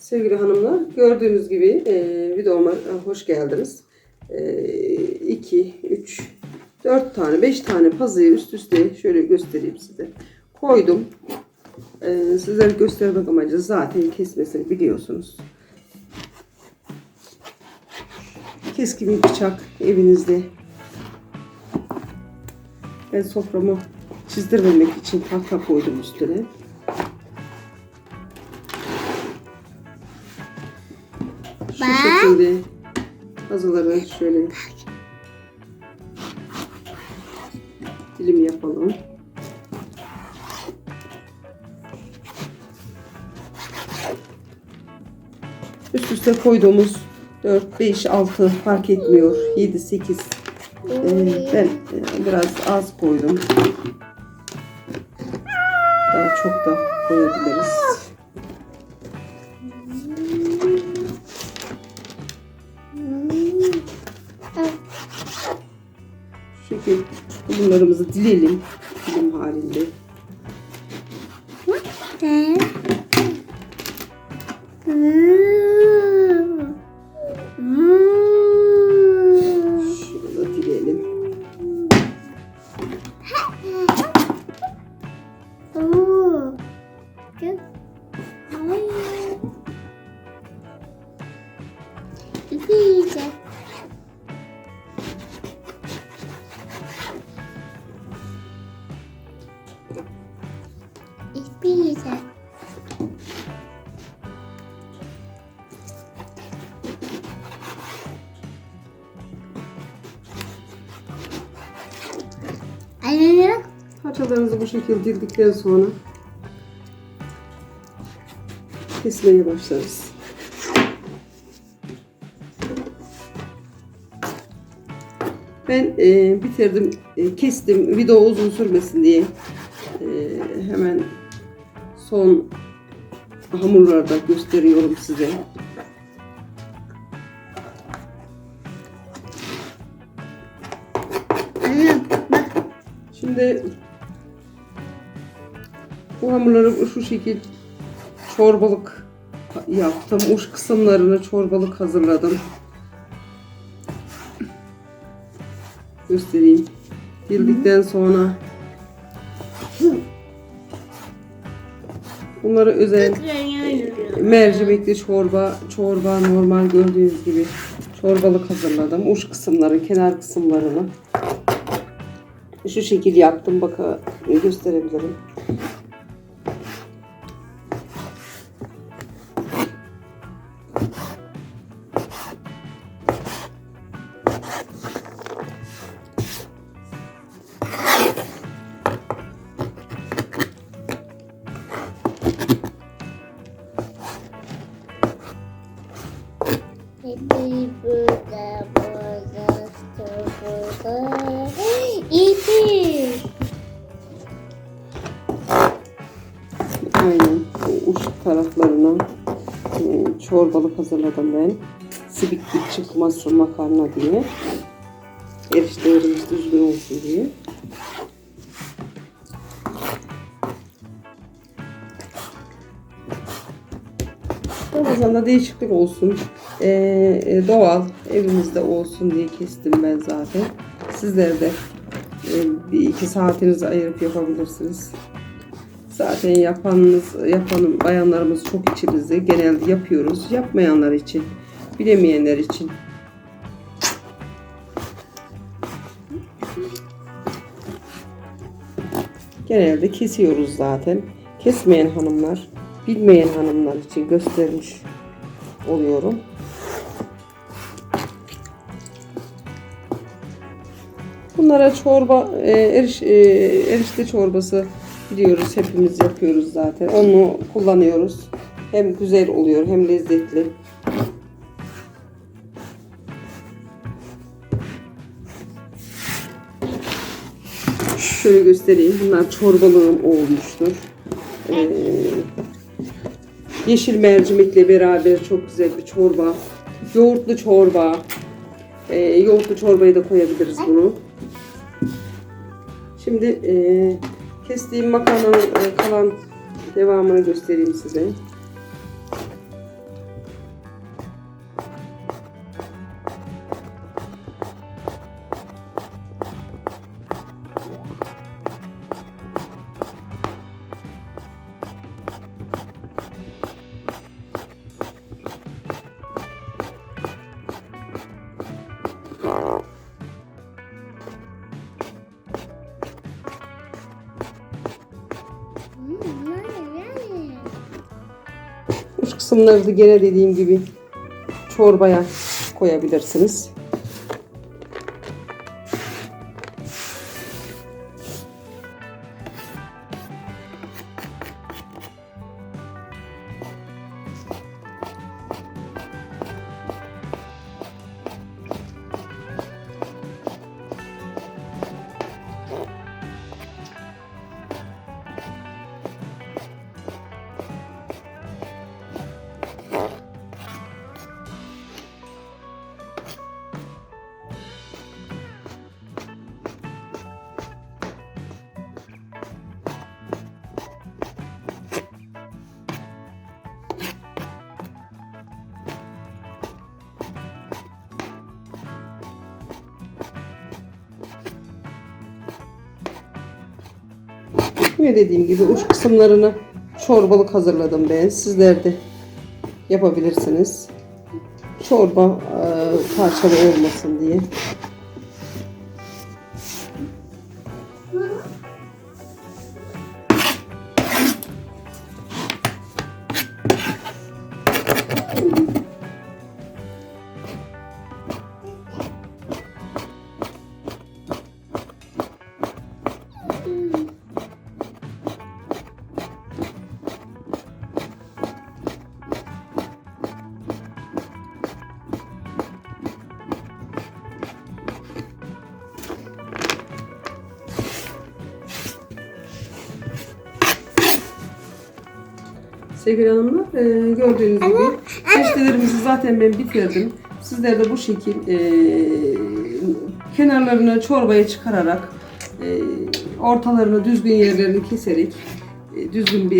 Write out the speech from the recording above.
Sevgili hanımlar, gördüğünüz gibi e, videoma hoş geldiniz. 2, 3, 4 tane, 5 tane pazıyı üst üste şöyle göstereyim size. Koydum. E, sizlere göstermek amacı zaten kesmesini biliyorsunuz. Keskin bir bıçak evinizde. Ben soframı çizdirmemek için tahta koydum üstüne. Şu şekilde pazıları şöyle dilim yapalım. Üst üste koyduğumuz 4, 5, 6 fark etmiyor. 7, 8. Ee, ben e, biraz az koydum. Daha çok da koyabiliriz. Bunlarımızı dileyelim. Dilim halinde. Ich biete. Eine Lira? Parçalarınızı bu şekilde dildikten sonra kesmeye başlarız. Ben e, bitirdim, e, kestim. Video uzun sürmesin diye e, hemen son hamurlarda gösteriyorum size. Şimdi bu hamurları şu şekil çorbalık yaptım. Uç kısımlarını çorbalık hazırladım. Göstereyim. Dildikten sonra bunları özel mercimekli çorba, çorba normal gördüğünüz gibi çorbalık hazırladım. Uç kısımları, kenar kısımlarını şu şekil yaptım. Baka gösterebilirim. İpi burada, burada, burada. İpi. Aynen. O uç taraflarına e, çorbalık hazırladım ben. Sibikli çıkmasın makarna diye. Eriştelerimiz düzgün olsun diye. Ramazan'da değişiklik olsun. E, e, doğal evimizde olsun diye kestim ben zaten. Sizler de e, bir iki saatinizi ayırıp yapabilirsiniz. Zaten yapanınız, yapan bayanlarımız çok içimizde. Genelde yapıyoruz. Yapmayanlar için, bilemeyenler için. Genelde kesiyoruz zaten. Kesmeyen hanımlar, bilmeyen hanımlar için göstermiş oluyorum. Bunlara çorba, e, eriş, e, erişte çorbası biliyoruz. Hepimiz yapıyoruz zaten. Onu kullanıyoruz. Hem güzel oluyor hem lezzetli. Şöyle göstereyim. Bunlar çorbalığım olmuştur. Ee, yeşil mercimekle beraber çok güzel bir çorba. Yoğurtlu çorba. Ee, yoğurtlu çorbayı da koyabiliriz bunu. Şimdi e, kestiğim makarnanın e, kalan devamını göstereyim size. Kısımları da gene dediğim gibi çorbaya koyabilirsiniz. Ve dediğim gibi uç kısımlarını çorbalık hazırladım ben. Sizler de yapabilirsiniz. Çorba e, parçalı olmasın diye. Sevgili hanımlar e, gördüğünüz gibi çeşitlerimizi zaten ben bitirdim. Sizler de bu şekil e, kenarlarını çorbaya çıkararak e, ortalarını düzgün yerlerini keserek e, düzgün bir